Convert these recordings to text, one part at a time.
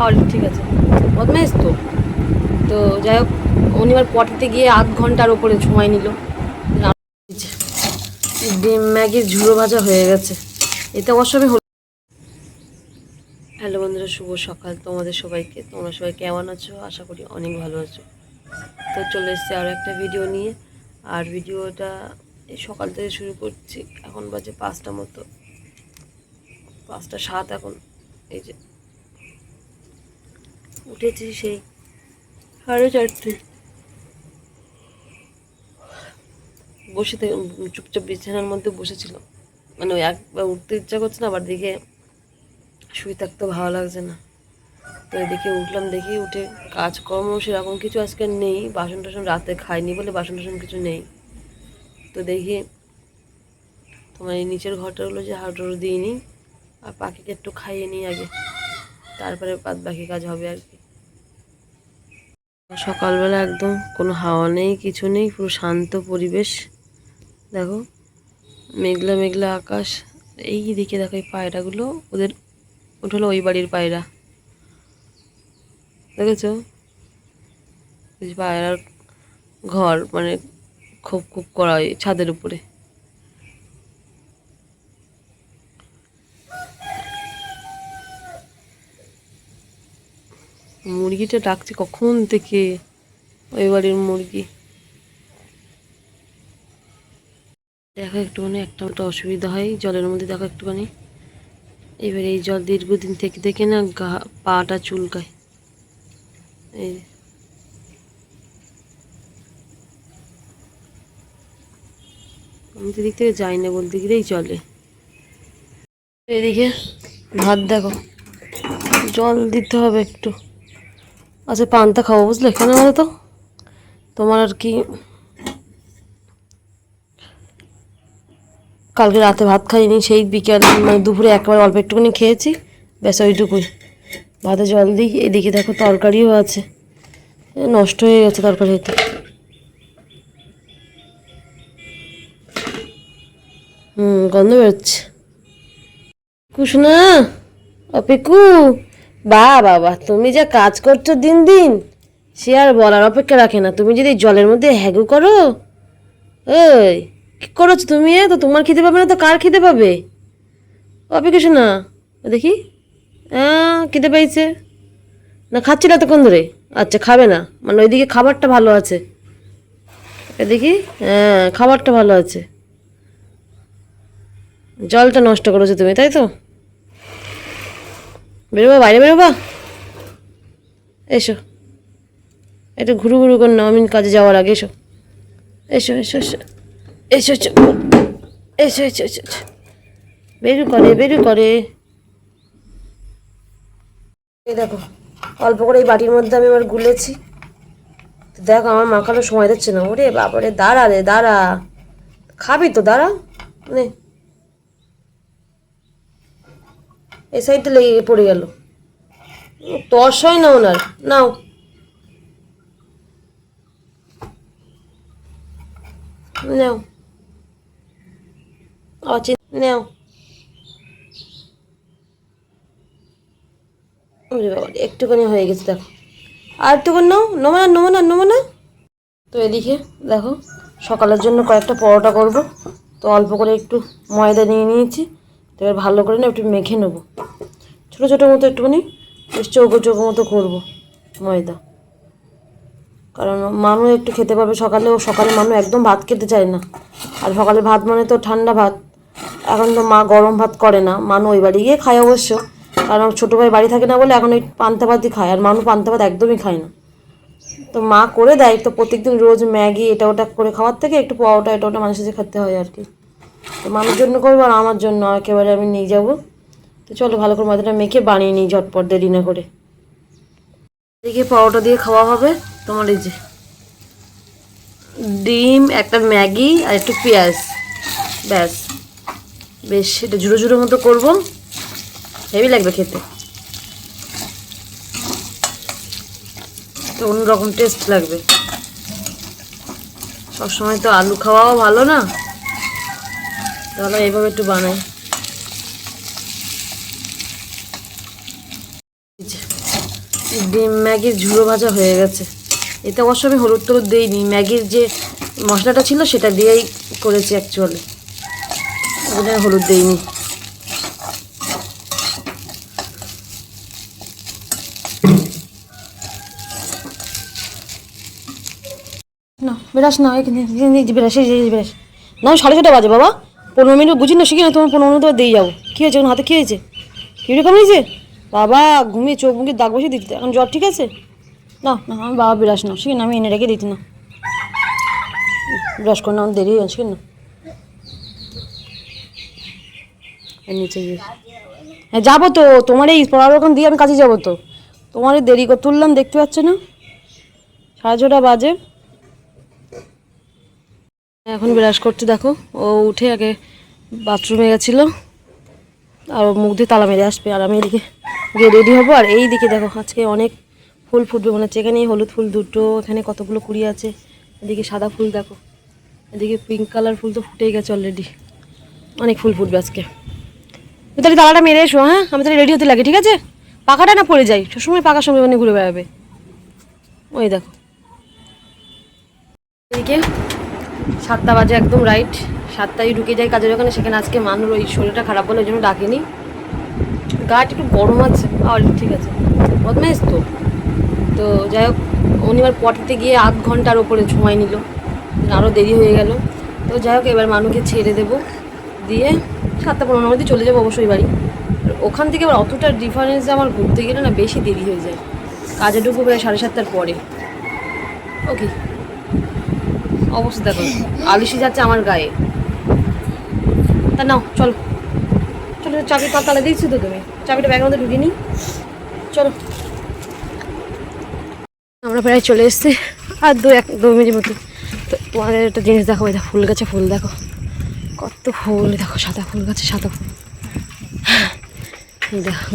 আর ঠিক আছে। বদমাইশ তো। তো যাই হোক, উনি এবার পটাতে গিয়ে আধ ঘণ্টার ওপরে সময় নিল। ডিম ম্যাগির ঝুড়ো ভাজা হয়ে গেছে। এতে অবশ্য হল- হ্যালো বন্ধুরা, শুভ সকাল তোমাদের সবাইকে। তোমরা সবাই কেমন আছো? আশা করি অনেক ভালো আছো। তো চলে এসেছি আরও একটা ভিডিও নিয়ে। আর ভিডিওটা এই সকাল থেকে শুরু করছি। এখন বাজে পাঁচটা মতো। পাঁচটা সাত এখন। এই যে উঠেছি সেই সাড়ে চারটে। বসে থেকে চুপচাপ বিছানার মধ্যে বসেছিল মানে ওই একবার উঠতে ইচ্ছা করছে না, আবার দিকে শুয়ে থাকতে ভালো লাগছে না। তো এদিকে উঠলাম, দেখি উঠে কাজকর্ম সেরকম কিছু আজকে নেই। বাসন টাসন রাতে খাইনি বলে বাসন টাসন কিছু নেই। তো দেখি তোমার এই নিচের ঘরটা হলো যে হাউডোর দিইনি, আর পাখিকে একটু খাইয়ে নিই আগে। তারপরে বাদ বাকি কাজ হবে আর কি। সকালবেলা একদম কোনো হাওয়া নেই, কিছু নেই, পুরো শান্ত পরিবেশ। দেখো, মেঘলা মেঘলা আকাশ। এই দিকে দেখো এই পায়রাগুলো, ওদের ওটা ওই বাড়ির পায়রা। দেখেছ? পায়রার ঘর মানে খুব খুব করা হয় ছাদের উপরে। মুরগিটা ডাকছে কখন থেকে? ওই বাড়ির মুরগি। দেখো একটুখানি, একটা একটা অসুবিধা হয়, জলের মধ্যে দেখো একটুখানি। এবার এই জল দীর্ঘদিন থেকে থেকে না গা, পাটা চুলকায়। এই আমি তো থেকে যাই না বলতে গেলেই চলে এদিকে ভাত দেখো। জল দিতে হবে একটু। আচ্ছা পান্তা খাব বুঝলে? কেন বলো তো? তোমার আর কি? কালকে রাতে ভাত খাইনি, সেই বিকেল মানে দুপুরে একবার অল্প একটুখানি খেয়েছি। ব্যাস, ওইটুকুই। ভাতে জল দিই, এদিকে দেখো তরকারিও আছে। নষ্ট হয়ে গেছে তরকারিতে হুম, গন্ধ বেরোচ্ছে। কুসুনা অপিকু বা বাবা, তুমি যা কাজ করছ দিন দিন, সে আর বলার অপেক্ষা রাখে না। তুমি যদি জলের মধ্যে হ্যাগু করো, ওই, কী করেছ তুমি এ? তো তোমার খেতে পাবে না তো কার খেতে পাবে? অপেক্ষা না, দেখি। হ্যাঁ খেতে পেয়েছে। না খাচ্ছি না তখন ধরে? আচ্ছা খাবে না। মানে ওইদিকে খাবারটা ভালো আছে। দেখি হ্যাঁ খাবারটা ভালো আছে। জলটা নষ্ট করেছ তুমি, তাই তো? বেরোবা, বাইরে বেরোবা। এসো। একটু ঘুরু ঘুরু কর না আমি কাজে যাওয়ার আগে এসো। এসো এসো এসো। এসো এসো। এসো এসো এসো বেরু করে বেরু করে। দেখো, অল্প করে এই বাটির মধ্যে আমি এবার গুলেছি। দেখো, আমার মাখানো সময় দিচ্ছে না। ওরে বাবারে দাঁড়া রে, দাঁড়া। খাবি তো, দাঁড়া। নে। এই সাইডটা লেগে পড়ে গেল। তস হয় না ওনার। নাও। নাও। অচি নাও। ওরে বাবা রে, একটুখানি হয়ে গেছে দেখো। আর একটুখানি নাও। নমো না নমো না নমো না। তো এদিকে দেখো সকালের জন্য কয়েকটা পরোটা করব। তো অল্প করে একটু ময়দা নিয়ে নিয়েছি। তো এবার ভালো করে না একটু মেখে নেব। ছোটো ছোটো মতো একটুখানি, বেশ চৌকো চৌকো মতো করব ময়দা। কারণ মানু একটু খেতে পারবে সকালে, ও সকালে মানু একদম ভাত খেতে চায় না। আর সকালে ভাত মানে তো ঠান্ডা ভাত। এখন তো মা গরম ভাত করে না, মানু ওই বাড়ি গিয়ে খায় অবশ্য। কারণ ছোটো ভাই বাড়ি থাকে না বলে এখন ওই পান্তা ভাতই খায়, আর মানু পান্তা ভাত একদমই খায় না। তো মা করে দেয়, তো প্রত্যেকদিন রোজ ম্যাগি, এটা ওটা করে খাওয়ার থেকে একটু পরোটা, এটা ওটা মানুষের সাথে খেতে হয় আর কি। তো মানুষের জন্য করব আর আমার জন্য, একেবারে আমি নিয়ে যাব। তো চলো ভালো করে মাথাটা মেখে বানিয়ে নিই ঝটপট, দেরি না করে। এদিকে পরোটা দিয়ে খাওয়া হবে। তোমার এই যে ডিম, একটা ম্যাগি আর একটু পেঁয়াজ। ব্যাস। বেশ, এটা জুড়ো ঝুড়ো মতো করব। হেভি লাগবে খেতে। অন্যরকম টেস্ট লাগবে। সবসময় তো আলু খাওয়াও ভালো না। তাহলে এইভাবে একটু বানাই। ডিম ম্যাগির ঝুড়ো ভাজা হয়ে গেছে। এতে অবশ্য আমি হলুদ টলুদ দিইনি, ম্যাগির যে মশলাটা ছিল সেটা দিয়েই করেছি অ্যাকচুয়ালি ওটা হলুদ দিইনি। না বেরাস না বেরাস বেরাস। না সাড়ে ছটা বাজে, বাবা। পনেরো মিনিট বুঝি না, শিখি না, তোমার পনেরো মিনিট দিয়ে যাব। কী হয়েছে? এখন হাতে কী হয়েছে? কিউরি কামড়িয়েছে বাবা, ঘুমিয়ে চোখ মুখে দাগ বসে দিতে। এখন জ্বর ঠিক আছে? না না আমি বাবা বিরাস না, শিখি না, আমি এনে রেখে দিতি না। ব্রাশ করে না আমার দেরি হয়ে শিখি না। নিচে গিয়ে। হ্যাঁ যাব তো, তোমার এই পড়ার দিয়ে আমি কাজে যাব তো। তোমার দেরি করে, তুললাম, দেখতে পাচ্ছ না? সাড়ে ছটা বাজে। এখন বিরাজ করতে দেখো। ও উঠে আগে বাথরুমে গেছিল, আর মুখ দিয়ে তালা মেরে আসবে। আর আমি এদিকে গিয়ে রেডি হব, আর এই দিকে দেখো, আজকে অনেক ফুল ফুটবে মনে হচ্ছে। এখানে হলুদ ফুল দুটো, এখানে কতগুলো কুড়ি আছে। এদিকে সাদা ফুল দেখো, এদিকে পিঙ্ক কালার ফুল তো ফুটেই গেছে অলরেডি অনেক ফুল ফুটবে আজকে। তুমি তাহলে তালাটা মেরে এসো হ্যাঁ? আমি তাহলে রেডি হতে লাগে, ঠিক আছে? পাখাটা না পড়ে যাই সবসময় পাখার সময় মানে ঘুরে বেড়াবে। ওই দেখো। এদিকে সাতটা বাজে একদম রাইট সাতটায় ঢুকে যাই কাজের ওখানে, সেখানে আজকে মানুষ ওই শরীরটা খারাপ বলে ওই জন্য ডাকিনি। গাটা একটু গরম আছে আর ঠিক আছে। বদমাইশ তো। তো যাই হোক, উনি এবার পটিতে গিয়ে আধ ঘণ্টার ওপরে সময় নিল। আরও দেরি হয়ে গেল। তো যাই হোক, এবার মানুষকে ছেড়ে দেবো। দিয়ে সাতটা পনেরোর মধ্যে চলে যাব অবশ্যই বাড়ি। ওখান থেকে আবার অতটা ডিফারেন্সে আমার ঘুরতে গেলে না বেশি দেরি হয়ে যায়। কাজে ঢুকবো প্রায় সাড়ে সাতটার পরে। ওকে অবস্থা দেখো আলিশি যাচ্ছে আমার গায়ে। তা নাও, চলো। চলো চাবি তালা দিয়েছি তো তুমি? চাবিটা ব্যাগের মধ্যে ঢুকিয়ে নিই চলো। আমরা প্রায় চলে এসেছি। আর দু এক, দু মিনিট মতো তো তোমাদের একটা জিনিস দেখো দেখো, ফুল গাছে ফুল, দেখো। কত ফুল দেখো, সাদা ফুল গাছে সাদা ফুল।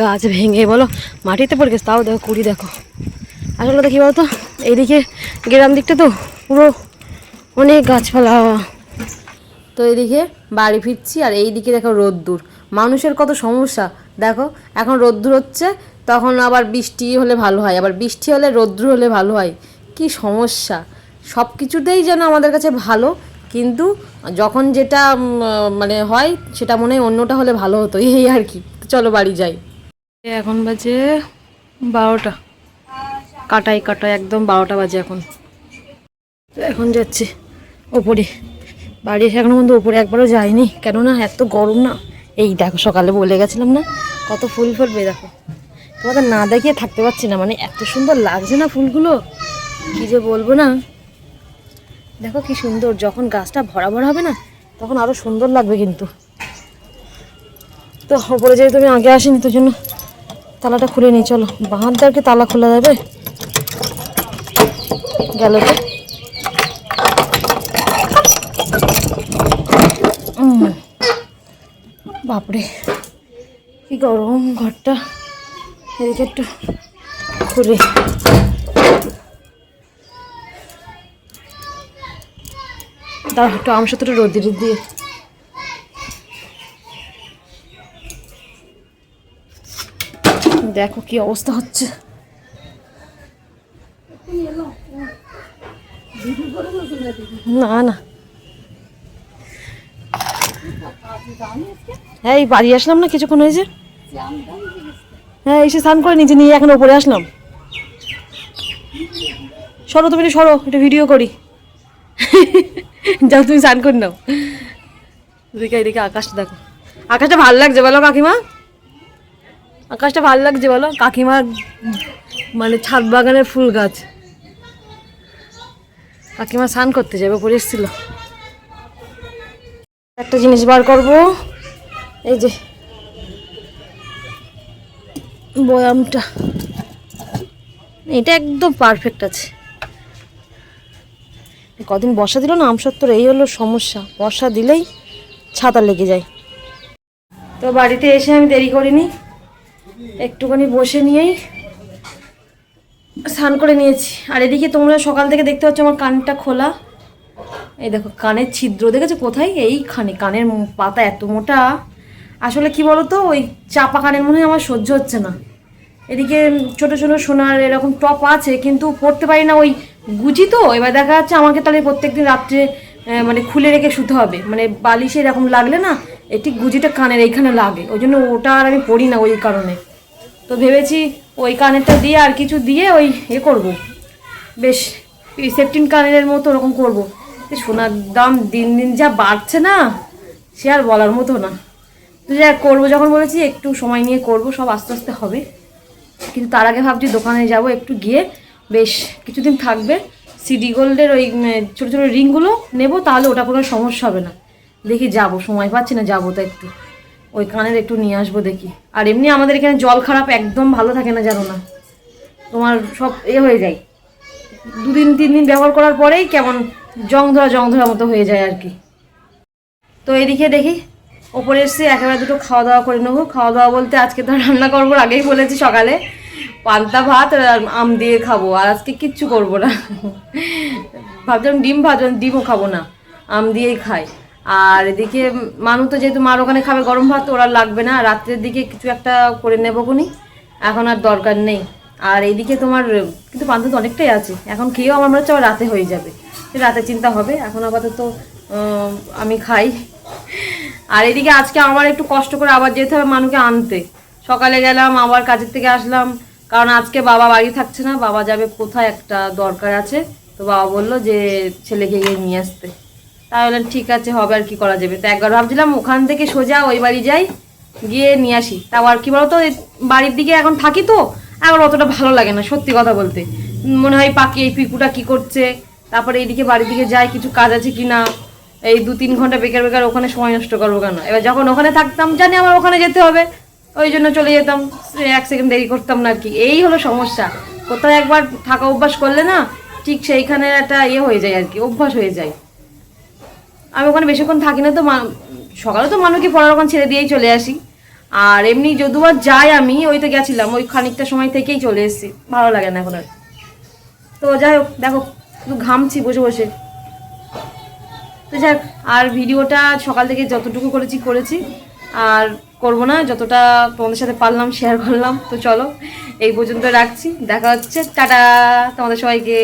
গাছ ভেঙে, বলো, মাটিতে পড়ে গেছে, তাও দেখো, কুড়ি দেখো। আসলে দেখি বলতো এইদিকে গ্রাম দিকটা তো পুরো অনেক গাছপালা। তো এদিকে বাড়ি ফিরছি আর এই দিকে দেখো রোদ্দুর। মানুষের কত সমস্যা। দেখো এখন রোদ্দুর হচ্ছে তখন আবার বৃষ্টি হলে ভালো হয় আবার বৃষ্টি হলে রোদ্দুর হলে ভালো হয়। কি সমস্যা? সব কিছুতেই যেন আমাদের কাছে ভালো কিন্তু যখন যেটা মানে হয় সেটা মনে হয় অন্যটা হলে ভালো হতো এই আর কি। চলো বাড়ি যাই। এখন বাজে বারোটা। কাটাই কাটাই একদম বারোটা বাজে এখন। এখন যাচ্ছি। ওপরে। বাড়ি এসে এখনও পর্যন্ত ওপরে একবারও যাইনি কেননা এত গরম না। এই দেখো, সকালে বলে গেছিলাম না, কত ফুল ফুটবে দেখো। তোমাদের না দেখিয়ে থাকতে পারছি না মানে এত সুন্দর লাগছে না ফুলগুলো। কি যে বলব না। দেখো কি সুন্দর, যখন গাছটা ভরা ভরা হবে না, তখন আরও সুন্দর লাগবে কিন্তু। তো ওপরে যেহেতু আমি আগে আসিনি তোর জন্য তালাটা খুলে নিই, চলো। বাহারদারকে তালা খোলা যাবে? গেল তো? বাপরে, কি গরম ঘরটা। এদিকে একটু খুলে দাও একটু আমসত্বটা রোদে দিয়ে। দেখো কি অবস্থা হচ্ছে। না না। হ্যাঁ এই বাড়ি আসলাম না কিছুক্ষণ হয়েছে? হ্যাঁ এসে স্নান করে নিচে নিয়ে এখন ওপরে আসলাম। সরো তুমি সরো, একটু ভিডিও করি। যাও, তুমি স্নান করে নাও। এদিকে এদিকে আকাশটা দেখো। আকাশটা ভালো লাগছে বলো কাকিমা? আকাশটা ভালো লাগছে বলো কাকিমার মানে ছাদ বাগানের ফুল গাছ। কাকিমা স্নান করতে যাবে পরে এসেছিল। একটা জিনিস বার করব। এই যে বয়ামটা। এটা একদম পারফেক্ট আছে। কদিন বর্ষা দিল না আমসত্তর এই হলো সমস্যা। বর্ষা দিলেই ছাতা লেগে যায়। তো বাড়িতে এসে আমি দেরি করিনি। একটুখানি বসে নিয়েই স্নান করে নিয়েছি। আর এদিকে তোমরা সকাল থেকে দেখতে পাচ্ছ আমার কানটা খোলা। এই দেখো, কানের ছিদ্র, দেখেছ কোথায়? এইখানে কানের পাতা এত মোটা। আসলে কি বলতো, ওই চাপা কানের মনে আমার সহ্য হচ্ছে না। এদিকে ছোট ছোট সোনার এরকম টপ আছে, কিন্তু পরতে পারি না ওই গুজি তো, এবার দেখা যাচ্ছে আমাকে তাহলে প্রত্যেকদিন রাত্রে মানে খুলে রেখে শুতে হবে। মানে বালিশে এরকম লাগলে না এটি গুজিটা কানের এইখানে লাগে, ওই জন্য ওটা আর আমি পরি না ওই কারণে। তো ভেবেছি ওই কানেরটা দিয়ে আর কিছু দিয়ে ওই এ করব। বেশ সেফটিন কানের মতো ওরকম করব। সোনার দাম দিন দিন যা বাড়ছে না, সে আর বলার মতো না। তো যা করব, যখন বলেছি একটু সময় নিয়ে করব, সব আস্তে আস্তে হবে। কিন্তু তার আগে ভাবছি দোকানে যাব একটু গিয়ে, বেশ কিছুদিন থাকবে, সিডি গোল্ডের ওই ছোটো ছোটো রিংগুলো নেব, তাহলে ওটা কোনো সমস্যা হবে না। দেখি যাব, সময় পাচ্ছি না, যাব তো একটু। ওই কানের একটু নিয়ে আসব দেখি। আর এমনি আমাদের এখানে জল খারাপ একদম ভালো থাকে না, জানো না। তোমার সব এ হয়ে যায়। দুদিন, তিন দিন ব্যবহার করার পরেই কেমন জং ধরা জং ধরা মতো হয়ে যায় আর কি। তো এদিকে দেখি ওপরে এসে একেবারে দুটো খাওয়া দাওয়া করে নেব। খাওয়া দাওয়া বলতে আজকে তো রান্না করব আগেই বলেছি সকালে। পান্তা ভাত আর আম দিয়ে খাব, আর আজকে কিচ্ছু করব না। ভাবছিলাম ডিম ভাজলাম ডিমও খাব না, আম দিয়েই খাই। আর এদিকে মানু তো যেহেতু মার ওখানে খাবে গরম ভাত ওরা লাগবে না। রাত্রের দিকে কিছু একটা করে নেব খুনি, এখন আর দরকার নেই। আর এইদিকে তোমার, কিন্তু পান্তা তো অনেকটাই আছে। এখন খেয়েও আমার মনে হচ্ছে রাতে হয়ে যাবে। রাতে চিন্তা হবে, এখন আপাতত আমি খাই। আর এদিকে আজকে আমার একটু কষ্ট করে আবার যেতে হবে মানুকে আনতে। সকালে গেলাম, আবার কাজের থেকে আসলাম। কারণ আজকে বাবা বাড়ি থাকছে না, বাবা যাবে কোথায় একটা দরকার আছে। তো বাবা বলল যে ছেলেকে গিয়ে নিয়ে আসতে। তাহলে ঠিক আছে, হবে আর কি করা যাবে? তো একবার ভাবছিলাম ওখান থেকে সোজা ওই বাড়ি যাই, গিয়ে নিয়ে আসি। তাও আর কি বলতো বাড়ির দিকে এখন থাকি তো এখন অতটা ভালো লাগে না, সত্যি কথা বলতে। মনে হয় পাখি, এই পিকুটা কি করছে? তারপরে এইদিকে বাড়ির দিকে যাই, কিছু কাজ আছে কি না এই দু তিন ঘণ্টা বেকার বেকার ওখানে সময় নষ্ট করব কেন? এবার যখন ওখানে থাকতাম, জানি আমার ওখানে যেতে হবে। ওই জন্য চলে যেতাম। এক সেকেন্ড দেরি করতাম না কি। এই হলো সমস্যা। কোথাও একবার থাকা অভ্যাস করলে না, ঠিক সেইখানে একটা ইয়ে হয়ে যায় আর কি, অভ্যাস হয়ে যায়। আমি ওখানে বেশিক্ষণ থাকি না তো সকালে তো মানুষকে পড়ার ওখানে ছেড়ে দিয়েই চলে আসি। আর এমনি যদুবার যাই আমি ওই তো গেছিলাম, ওই খানিকটা সময় থেকেই চলে এসেছি। ভালো লাগে না এখন আর। তো যাই হোক, দেখো শুধু ঘামছি বসে বসে। তো যাক, আর ভিডিওটা সকাল থেকে যতটুকু করেছি করেছি। আর করব না, যতটা তোমাদের সাথে পারলাম শেয়ার করলাম। তো চলো, এই পর্যন্ত রাখছি। দেখা হচ্ছে। টাটা! তোমাদের সবাইকে।